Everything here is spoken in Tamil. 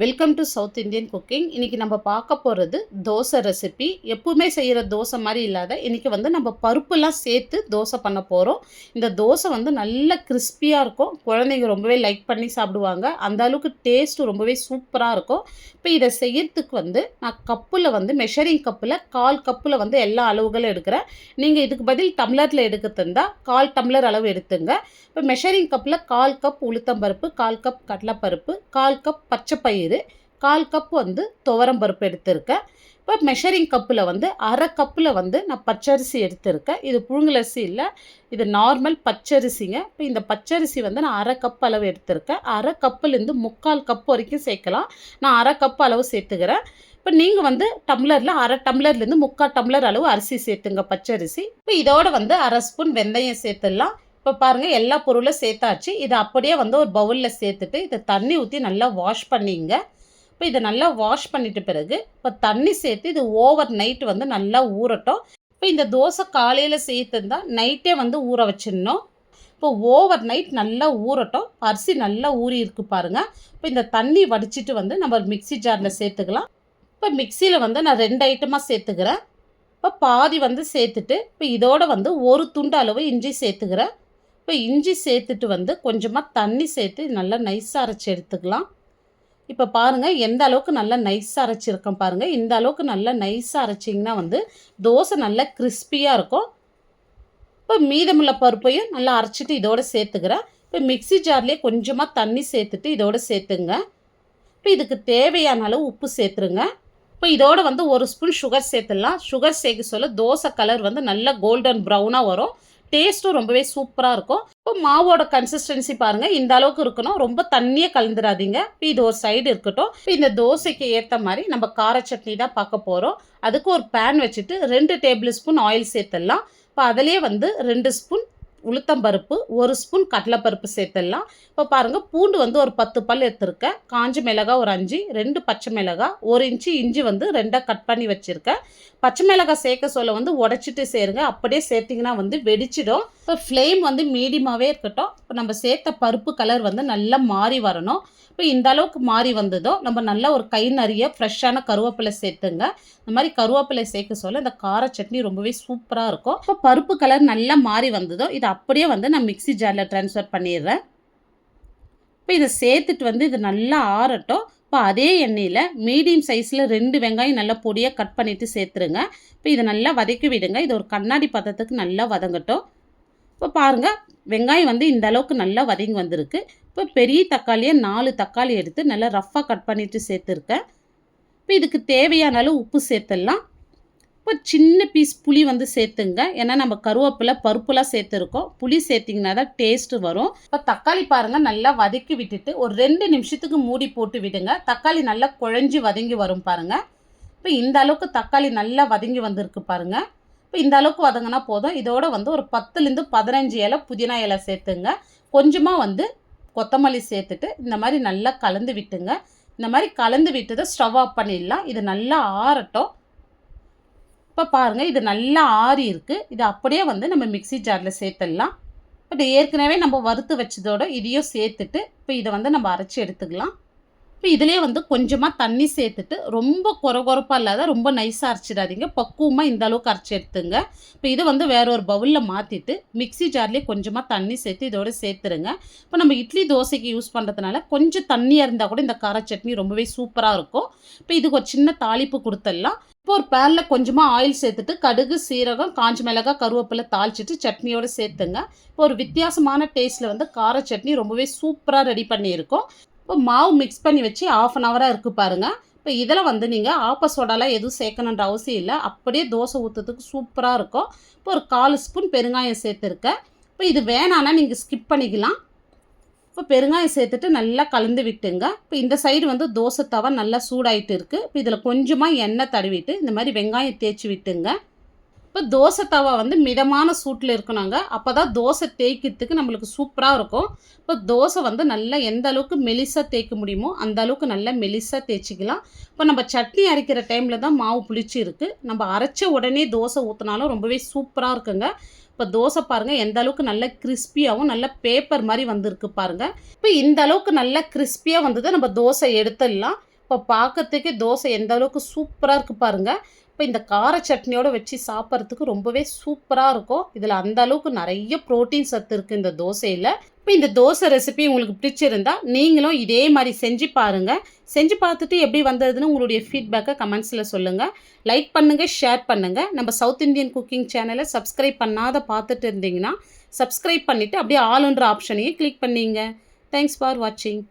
Welcome to south Indian cooking இன்றைக்கி நம்ம பார்க்க போகிறது தோசை ரெசிபி எப்பவுமே செய்கிற தோசை மாதிரி இல்லாத இன்றைக்கி வந்து நம்ம பருப்புலாம் சேர்த்து தோசை பண்ண போகிறோம் இந்த தோசை வந்து நல்ல கிறிஸ்பியாக இருக்கும். குழந்தைங்க ரொம்பவே லைக் பண்ணி சாப்பிடுவாங்க. அந்த அளவுக்கு டேஸ்ட்டு ரொம்பவே சூப்பராக இருக்கும். இப்போ இதை செய்யறதுக்கு வந்து நான் கப்பில் வந்து மெஷரிங் கப்பில் கால் கப்பில் வந்து எல்லா அளவுகளும் எடுக்கிறேன். நீங்கள் இதுக்கு பதில் டம்ளரில் எடுக்க தந்தால் கால் டம்ளர் அளவு எடுத்துங்க. இப்போ மெஷரிங் கப்பில் கால் கப் உளுத்தம்பருப்பு கால் கப் கடலைப்பருப்பு கால் கப் பச்சைப்பயிறு கால் கப் வந்து துவரம் பருப்பு எடுத்திருக்கேன். இப்போ மெஷரிங் கப்பில் வந்து அரை கப்பில் வந்து நான் பச்சரிசி எடுத்திருக்கேன். இது புழுங்கலரிசி இல்லை. இது நார்மல் பச்சரிசிங்க. இப்போ இந்த பச்சரிசி வந்து நான் அரை கப் அளவு எடுத்திருக்கேன். அரை கப்புலேருந்து முக்கால் கப் வரைக்கும் சேர்க்கலாம். நான் அரை கப் அளவு சேர்த்துக்கிறேன். இப்போ நீங்கள் வந்து டம்ளரில் அரை டம்ளர்லேருந்து முக்கால் டம்ளர் அளவு அரிசி சேர்த்துங்க பச்சரிசி. இப்போ இதோட வந்து அரை ஸ்பூன் வெந்தயம் சேர்த்துடலாம். இப்போ பாருங்கள் எல்லா பொருளும் சேர்த்தாச்சு. இதை அப்படியே வந்து ஒரு பவுலில் சேர்த்துட்டு இதை தண்ணி ஊற்றி நல்லா வாஷ் பண்ணிங்க. இப்போ இதை நல்லா வாஷ் பண்ணிட்ட பிறகு இப்போ தண்ணி சேர்த்து இது ஓவர் நைட் வந்து நல்லா ஊறட்டும். இப்போ இந்த தோசை காலையில் சேர்த்துருந்தா நைட்டே வந்து ஊற வச்சிடணும். இப்போ ஓவர் நைட் நல்லா ஊறட்டும். அரிசி நல்லா ஊறி இருக்கு பாருங்கள் இப்போ இந்த தண்ணி வடிச்சிட்டு வந்து நம்ம மிக்ஸி ஜாரில் சேர்த்துக்கலாம். இப்போ மிக்சியில் வந்து நான் ரெண்டு ஐட்டமாக சேர்த்துக்கிறேன். இப்போ பாதி வந்து சேர்த்துட்டு இப்போ இதோட வந்து ஒரு துண்டு அளவு இஞ்சி சேர்த்துக்கிறேன். இப்போ இஞ்சி சேர்த்துட்டு வந்து கொஞ்சமாக தண்ணி சேர்த்து நல்லா நைஸாக அரைச்சி எடுத்துக்கலாம். இப்போ பாருங்கள் எந்த அளவுக்கு நல்லா நைஸாக அரைச்சிருக்கேன் பாருங்கள் இந்த அளவுக்கு நல்லா நைஸாக அரைச்சிங்கன்னா வந்து தோசை நல்லா கிறிஸ்பியாக இருக்கும். இப்போ மீதமுள்ள பருப்பையும் நல்லா அரைச்சிட்டு இதோட சேர்த்துக்கிறேன். இப்போ மிக்ஸி ஜார்லேயே கொஞ்சமாக தண்ணி சேர்த்துட்டு இதோட சேர்த்துங்க. இப்போ இதுக்கு தேவையான அளவு உப்பு சேர்த்துருங்க. இப்போ இதோட வந்து ஒரு ஸ்பூன் சுகர் சேர்த்துடலாம். சுகர் சேர்க்க சொல்ல தோசை கலர் வந்து நல்லா கோல்டன் ப்ரௌனாக வரும். டேஸ்ட்டும் ரொம்பவே சூப்பராக இருக்கும். இப்போ மாவோட கன்சிஸ்டன்சி பாருங்கள் இந்த அளவுக்கு இருக்கணும். ரொம்ப தண்ணியே கலந்துடாதீங்க இப்போ இது ஒரு சைடு இருக்கட்டும். இப்போ இந்த தோசைக்கு ஏற்ற மாதிரி நம்ம கார சட்னி தான் பார்க்க போகிறோம் அதுக்கு ஒரு பேன் வச்சுட்டு ரெண்டு டேபிள் ஸ்பூன் ஆயில் சேர்த்துடலாம். இப்போ அதிலே வந்து ரெண்டு ஸ்பூன் உளுத்தம்பருப்பு ஒரு ஸ்பூன் கடலைப்பருப்பு சேர்த்துடலாம். இப்போ பாருங்கள் பூண்டு வந்து ஒரு பத்து பல் எடுத்துருக்கேன். காஞ்ச மிளகாய் ஒரு அஞ்சு ரெண்டு பச்சை மிளகாய் ஒரு இன்ச்சு இஞ்சி வந்து ரெண்டாக கட் பண்ணி வச்சுருக்கேன். பச்சை மிளகாய் சேர்க்க சொல்ல வந்து உடச்சிட்டு சேருங்க. அப்படியே சேர்த்திங்கன்னா வந்து வெடிச்சிடும். இப்போ ஃப்ளேம் வந்து மீடியமாகவே இருக்கட்டும். இப்போ நம்ம சேர்த்த பருப்பு கலர் வந்து நல்லா மாறி வரணும். இப்போ இந்த அளவுக்கு மாறி வந்ததோ நம்ம நல்லா ஒரு கை நிறைய ஃப்ரெஷ்ஷான கருவேப்பிலை சேர்த்துங்க. இந்த மாதிரி கருவேப்பிலை சேர்க்க சொல்ல இந்த கார சட்னி ரொம்பவே சூப்பராக இருக்கும். இப்போ பருப்பு கலர் நல்லா மாறி வந்ததோ இதை அப்படியே வந்து நான் மிக்ஸி ஜாரில் ட்ரான்ஸ்ஃபர் பண்ணிடுறேன். இப்போ இதை சேர்த்துட்டு வந்து இது நல்லா ஆறட்டும். இப்போ அதே எண்ணெயில் மீடியம் சைஸில் ரெண்டு வெங்காயம் நல்லா பொடியாக கட் பண்ணிவிட்டு சேர்த்துருங்க. இப்போ இதை நல்லா வதக்கி விடுங்க. இது ஒரு கண்ணாடி பதத்துக்கு நல்லா வதங்கட்டும். இப்போ பாருங்கள் வெங்காயம் வந்து இந்த அளவுக்கு நல்லா வதங்கி வந்திருக்கு. இப்போ பெரிய தக்காளியை நாலு தக்காளி எடுத்து நல்லா ரஃப்பாக கட் பண்ணிவிட்டு சேர்த்துருக்கேன். இப்போ இதுக்கு தேவையான அளவு உப்பு சேர்த்துடலாம். இப்போ சின்ன பீஸ் புளி வந்து சேர்த்துங்க. ஏன்னா நம்ம கருவேப்பிலை பருப்புலாம் சேர்த்துருக்கோம். புளி சேர்த்திங்கன்னா தான் டேஸ்ட்டு வரும். இப்போ தக்காளி பாருங்கள் நல்லா வதக்கி விட்டுட்டு ஒரு ரெண்டு நிமிஷத்துக்கு மூடி போட்டு விடுங்க. தக்காளி நல்லா குழஞ்சி வதங்கி வரும் பாருங்கள் இப்போ இந்த அளவுக்கு தக்காளி நல்லா வதங்கி வந்திருக்கு பாருங்கள் இப்போ இந்த அளவுக்கு வதங்கினா போதும். இதோட வந்து ஒரு பத்துலேருந்து பதினஞ்சு இலை புதினா இலை சேர்த்துங்க. கொஞ்சமாக வந்து கொத்தமல்லி சேர்த்துட்டு இந்த மாதிரி நல்லா கலந்து விட்டுங்க. இந்த மாதிரி கலந்து விட்டதை ஸ்டவ் ஆஃப் பண்ணிடலாம். இது நல்லா ஆறட்டும். இப்போ பாருங்கள் இது நல்லா ஆறி இருக்குது இது அப்படியே வந்து நம்ம மிக்ஸி ஜாரில் சேர்த்துடலாம். பட் ஏற்கனவே நம்ம வறுத்து வச்சதோட இதையும் சேர்த்துட்டு இப்போ இதை வந்து நம்ம அரைச்சி எடுத்துக்கலாம். இப்போ இதிலே வந்து கொஞ்சமாக தண்ணி சேர்த்துட்டு ரொம்ப குறை குறைப்பாக இல்லாத ரொம்ப நைஸாக அரைச்சிடாதீங்க. பக்குவமாக இந்த அளவுக்கு அரைச்சி எடுத்துங்க. இப்போ இது வந்து வேற ஒரு பவுலில் மாற்றிட்டு மிக்ஸி ஜார்லேயே கொஞ்சமாக தண்ணி சேர்த்து இதோடு சேர்த்துருங்க. இப்போ நம்ம இட்லி தோசைக்கு யூஸ் பண்ணுறதுனால கொஞ்சம் தண்ணியாக இருந்தால் கூட இந்த கார சட்னி ரொம்பவே சூப்பராக இருக்கும். இப்போ இதுக்கு ஒரு சின்ன தாளிப்பு கொடுத்துடலாம். இப்போ ஒரு பேனில் கொஞ்சமாக ஆயில் சேர்த்துட்டு கடுகு சீரகம் காஞ்ச மிளகாய் கருவேப்பிலை தாளிச்சிட்டு சட்னியோடு சேர்த்துங்க. இப்போ ஒரு வித்தியாசமான டேஸ்ட்டில் வந்து கார சட்னி ரொம்பவே சூப்பராக ரெடி பண்ணியிருக்கோம். இப்போ மாவு மிக்ஸ் பண்ணி வச்சு ஆஃப் அன் ஹவராக இருக்குது பாருங்கள் இப்போ இதில் வந்து நீங்கள் ஆப்ப சோடாலாம் எதுவும் சேர்க்கணுன்ற அவசியம் இல்லை. அப்படியே தோசை ஊற்றுறதுக்கு சூப்பராக இருக்கும். இப்போ ஒரு கால் ஸ்பூன் பெருங்காயம் சேர்த்துருக்கேன். இப்போ இது வேணான்னா நீங்கள் ஸ்கிப் பண்ணிக்கலாம். இப்போ பெருங்காயம் சேர்த்துட்டு நல்லா கலந்து விட்டுங்க. இப்போ இந்த சைடு வந்து தோசை தவா நல்லா சூடாயிட்டு இருக்குது இப்போ இதில் கொஞ்சமாக எண்ணெய் தடவிட்டு இந்த மாதிரி வெங்காயம் தேய்ச்சி விட்டுங்க. இப்போ தோசை தவா வந்து மிதமான சூட்டில் இருக்கணுங்க. அப்போ தான் தோசை தேய்க்கிறதுக்கு நம்மளுக்கு சூப்பராக இருக்கும். இப்போ தோசை வந்து நல்லா எந்த அளவுக்கு மெலிசாக தேய்க்க முடியுமோ அந்த அளவுக்கு நல்லா மெலிசாக தேய்ச்சிக்கலாம். இப்போ நம்ம சட்னி அரைக்கிற டைமில் தான் மாவு புளிச்சு இருக்குது நம்ம அரைச்ச உடனே தோசை ஊற்றினாலும் ரொம்பவே சூப்பராக இருக்குங்க. இப்போ தோசை பாருங்கள் எந்த அளவுக்கு நல்ல கிறிஸ்பியாகவும் நல்ல பேப்பர் மாதிரி வந்திருக்கு பாருங்கள் இப்போ இந்த அளவுக்கு நல்ல கிறிஸ்பியாக வந்தது நம்ம தோசை எடுத்துடலாம். இப்போ பார்க்கறதுக்கே தோசை எந்த அளவுக்கு சூப்பராக இருக்கு பாருங்கள் இப்போ இந்த கார சட்னியோடு வச்சு சாப்பிட்றதுக்கு ரொம்பவே சூப்பராக இருக்கும். இதில் அந்த அளவுக்கு நிறைய ப்ரோட்டீன் சத்து இருக்குது இந்த தோசையில் இப்போ இந்த தோசை ரெசிபி உங்களுக்கு பிடிச்சிருந்தா, நீங்களும் இதே மாதிரி செஞ்சு பாருங்கள் செஞ்சு பார்த்துட்டு எப்படி வந்ததுன்னு உங்களுடைய ஃபீட்பேக்கை கமெண்ட்ஸில் சொல்லுங்கள் லைக் பண்ணுங்கள் ஷேர் பண்ணுங்கள் நம்ம சவுத் இந்தியன் குக்கிங் சேனலை சப்ஸ்கிரைப் பண்ணாத பார்த்துட்டு இருந்தீங்கன்னா, சப்ஸ்கிரைப் பண்ணிட்டு அப்படியே ஆளுன்ற ஆப்ஷனையும் கிளிக் பண்ணீங்க. தேங்க்ஸ் ஃபார் வாட்சிங்.